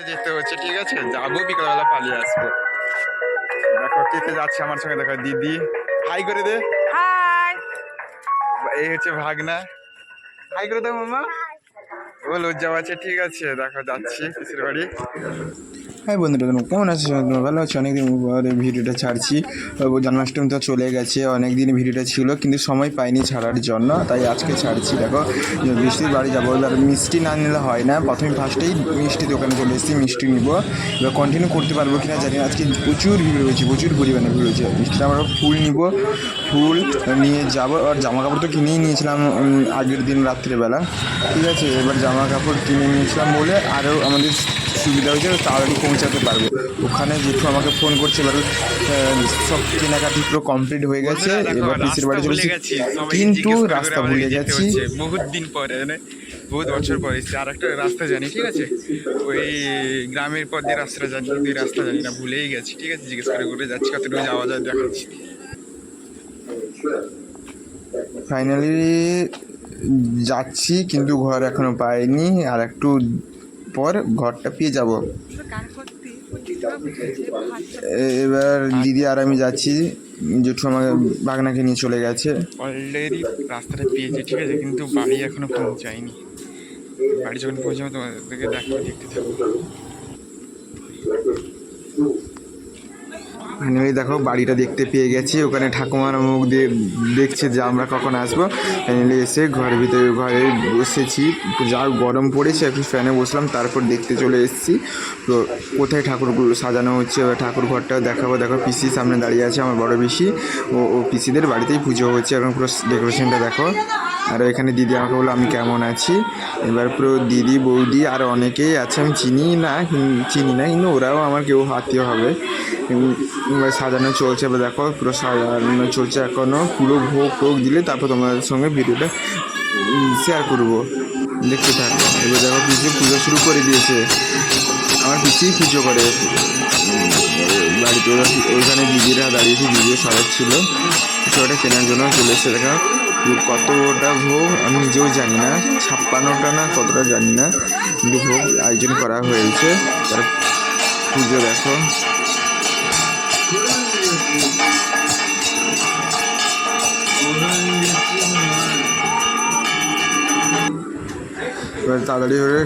যেতে হচ্ছে ঠিক আছে? যাব বিকালবেলা পালিয়ে আসব। দেখো কে কে যাচ্ছে আমার সঙ্গে দেখো দিদি। হাই করে দে। হাই। এই হচ্ছে ভাগনা। হাই করে দে মামা। ও লজ্জা আছে ঠিক আছে। দেখো যাচ্ছি পিসির বাড়ি? হ্যাঁ বন্ধুরা তোমরা কেমন আছো ভালো আছো? অনেকদিন পরে ভিডিওটা ছাড়ছি। জন্মাষ্টমী তো চলে গেছে, অনেকদিন ভিডিওটা ছিল, কিন্তু সময় পাইনি ছাড়ার জন্য, তাই আজকে ছাড়ছি। দেখো বৃষ্টির বাড়ি যাব, এবার মিষ্টি না নিলে হয় না। প্রথমে ফার্স্টেই মিষ্টি দোকানে চলে এসেছি, মিষ্টি নিব। এবার কন্টিনিউ করতে পারব কিনা জানি আজকে প্রচুর ভিড় হয়েছে প্রচুর পরিমাণে ভিড় হয়েছে মিষ্টিটা আমরা ফুল নিব, ফুল নিয়ে যাব। আর জামা কাপড় তো কিনেই নিয়েছিলাম আগের দিন রাত্রেবেলা। ঠিক আছে, এবার জামা কাপড় কিনে নিয়েছিলাম বলে আরও আমাদের সুবিধা হয়েছে তাড়াতাড়ি পৌঁছাতে পারব। ওখানে যেহেতু আমাকে ফোন করছে এবার সব কেনাকাটি পুরো কমপ্লিট হয়ে গেছে এবার পিসির বাড়ি চলে গেছি কিন্তু রাস্তা ভুলে গেছি। বহুত দিন পরে মানে বহুত বছর পরে আর একটা রাস্তা জানি ঠিক আছে? ওই গ্রামের পর দিয়ে রাস্তা জানি এই রাস্তা জানি না ভুলেই গেছি ঠিক আছে? জিজ্ঞেস করে করে যাচ্ছি কতটুকু যাওয়া যায় দেখাচ্ছি। ফাইনালি যাচ্ছি কিন্তু ঘর এখনও পাইনি। আর একটু পর ঘরটা পেয়ে যাব। এবার দিদি আর আমি যাচ্ছি। জেঠু আমাকে বাগনাকে নিয়ে চলে গেছে। অলরেডি রাস্তাটা পেয়েছে, ঠিক আছে, কিন্তু বাড়ি এখনও পৌঁছায়নি বাড়ি যখন পৌঁছাবো তোমাদেরকে দেখো দেখতে ফাইনালি দেখো বাড়িটা দেখতে পেয়ে গেছি। ওখানে ঠাকুমার মুখ দিয়ে দেখছে যে আমরা কখন আসব। ফাইনালি এসে ঘরের ভিতরে, ঘরে বসেছি। যা গরম পড়েছে একটু ফ্যানে বসলাম, তারপর দেখতে চলে এসেছি। তো কোথায় ঠাকুরগুলো সাজানো হচ্ছে? এবার ঠাকুর ঘরটা দেখাবো। দেখো পিসি সামনে দাঁড়িয়ে আছে, আমার বড় পিসি। ও ও পিসিদের বাড়িতেই পুজো হচ্ছে। এখন পুরো ডেকোরেশনটা দেখো। আর এখানে দিদি আমাকে বলল, আমি কেমন আছি? এবার পুরো দিদি, বৌদি, আর অনেকেই আছে। আমি চিনি না চিনি না, কিন্তু ওরাও আমার কেউ আত্মীয় হবে। সাজানো চলছে এবার দেখো, পুরো সাজানো চলছে এখনও পুরো ভোগ টোগ দিলে তারপর তোমাদের সঙ্গে ভিডিওটা শেয়ার করব। দেখতে থাকো। এবার দেখো, পিসি পুজো শুরু করে দিয়েছে। আমার পিসি পুজো করে। বাড়িতে ওইখানে দিদিরা দাঁড়িয়েছে দিদিও সাজাচ্ছিল। কিছু একটা কেনার জন্য চলে এসেছে। দেখো কতটা ভোগ, আমি নিজেও জানি না। ছাপ্পান্নটা না কতটা জানি না। কিন্তু ভোগ আয়োজন করা হয়েছে। তার পুজো দেখো। এবার তাড়াতাড়ি করে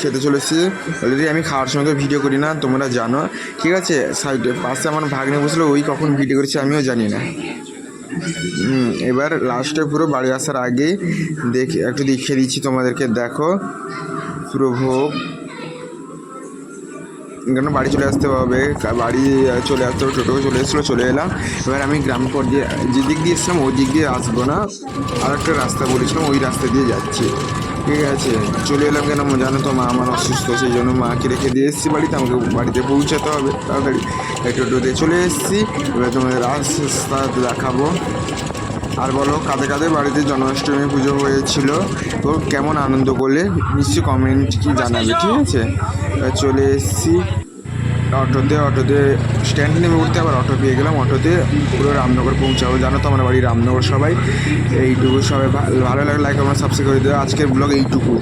খেতে চলেছি অলরেডি আমি খাওয়ার সময় তো ভিডিও করি না, তোমরা জানো। ঠিক আছে সাইডে পাশে আমার ভাগ্নে বসল, ওই কখন ভিডিও করেছে আমিও জানি না। এবার লাস্টে পুরো বাড়ি আসার আগে দেখে, একটু দেখিয়ে দিচ্ছি তোমাদেরকে, দেখো। পুরো ভোগ। কেন বাড়ি চলে আসতে হবে বাড়ি চলে আসতে হবে টোটো চলে এসেছিল, চলে এলাম। এবার আমি গ্রাম পর দিয়ে যে দিক দিয়ে এসেছিলাম ওই দিক দিয়ে আসব না। আর একটা রাস্তা বলেছিলাম, ওই রাস্তা দিয়ে যাচ্ছি। ঠিক আছে চলে এলাম কেন জানো তো মা আমার অসুস্থ সেই জন্য মাকে রেখে দিয়ে এসেছি বাড়িতে আমাকে বাড়িতে পৌঁছাতে হবে। তাড়াতাড়ি একটু ডোতে চলে এসেছি এবার তোমাদের রাস্তা দেখাবো। আর বলো কাঁধে কাঁধে বাড়িতে জন্মাষ্টমী পুজো হয়েছিল তো কেমন আনন্দ করলে? নিশ্চয়ই কমেন্ট কি জানাবে ঠিক আছে? এবার চলে এসেছি। অটোতে অটোতে স্ট্যান্ড নেমে উঠতে আবার অটো পেয়ে গেলাম। অটোতে পুরো রামনগর পৌঁছাবো। জানো তো আমার বাড়ি রামনগর সবাই। এইটুকু সবাই ভালো লাগলে লাইক আমার সাবস্ক্রাইব করে দেবে আজকের ব্লগ এইটুকু।